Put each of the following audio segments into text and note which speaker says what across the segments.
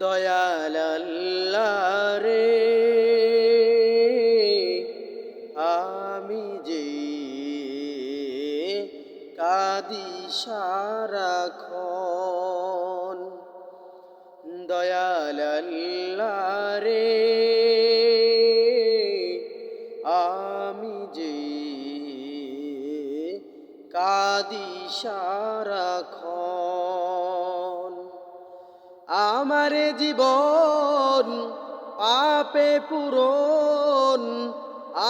Speaker 1: দয়াল আমি যে কাদি সারাক্ষণ দয়াল আমি যে কাদি সারাক্ষণ আমার জীবন পাপে পূরণ,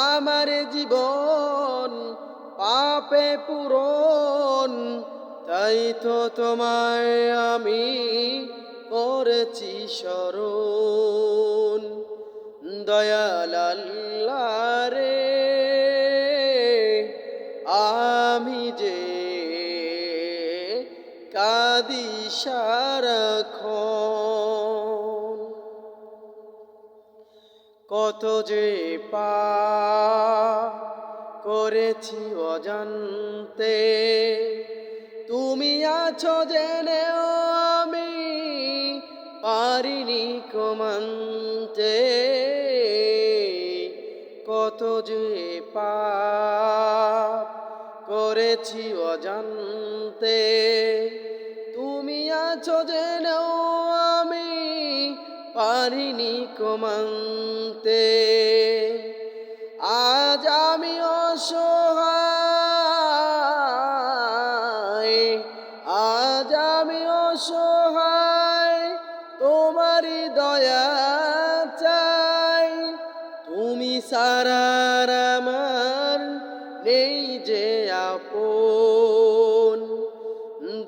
Speaker 1: আমার জীবন পাপে পূরণ, তাই তো তোমায় আমি করেছি স্মরণ। দয়াল আল্লাহ রে, আমি যে কাদি কত যে পা করেছি অজান্তে, তুমি আছো জেনেও আমি পারিনি কমান্তে। কত যে পাপ করেছি অজান্তে আছো জেনেও আমি পারিনি কমান্তে। আজ আমি অসহায়, আজ আমি অসহায়, তোমারই দয়া চাই। তুমি সারার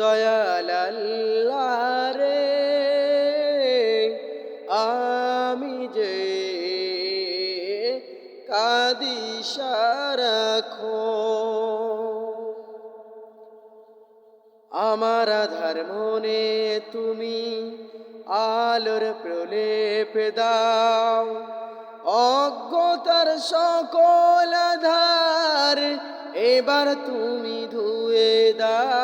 Speaker 1: দয়াল রে আমি যে কাদি সারাক্ষণ আমার আধার মনে তুমি আলোর প্রলেপ দাও। অজ্ঞতার সকল আধার এবার তুমি ধুয়ে দাও।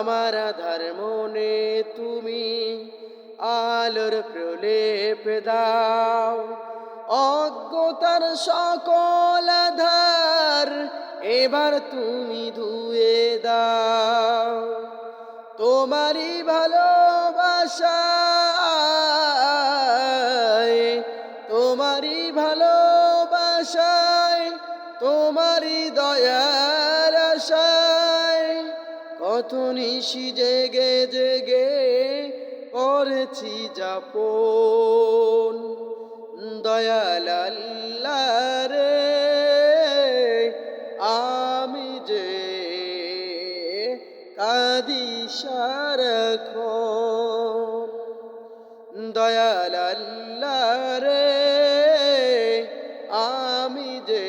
Speaker 1: আমার ধর্ম নে তুমি আলোর প্রলেপ দাও। অজ্ঞতার সকল আধার এবার তুমি ধুয়ে দাও। তোমারই ভালোবাসায় কত নিশি জেগে জেগে করেছি যাপন। দয়াল রে, আমি যে কাদি সারাক্ষণ। দয়াল রে, আমি যে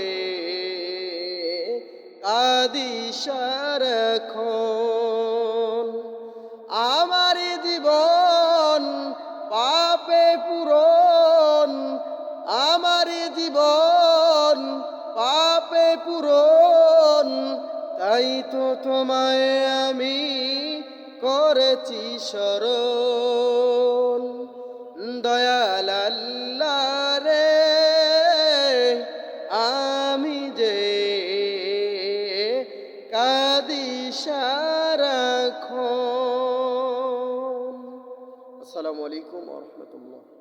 Speaker 1: কাদি সারাক্ষণ। জীবন, পাপে পূরণ, তাই তো তোমায় আমি করেছি স্মরণ দয়াল রে, আমি যে কাদি সারাক্ষণ আসসালামু আলাইকুম রহমতুল্লাহ।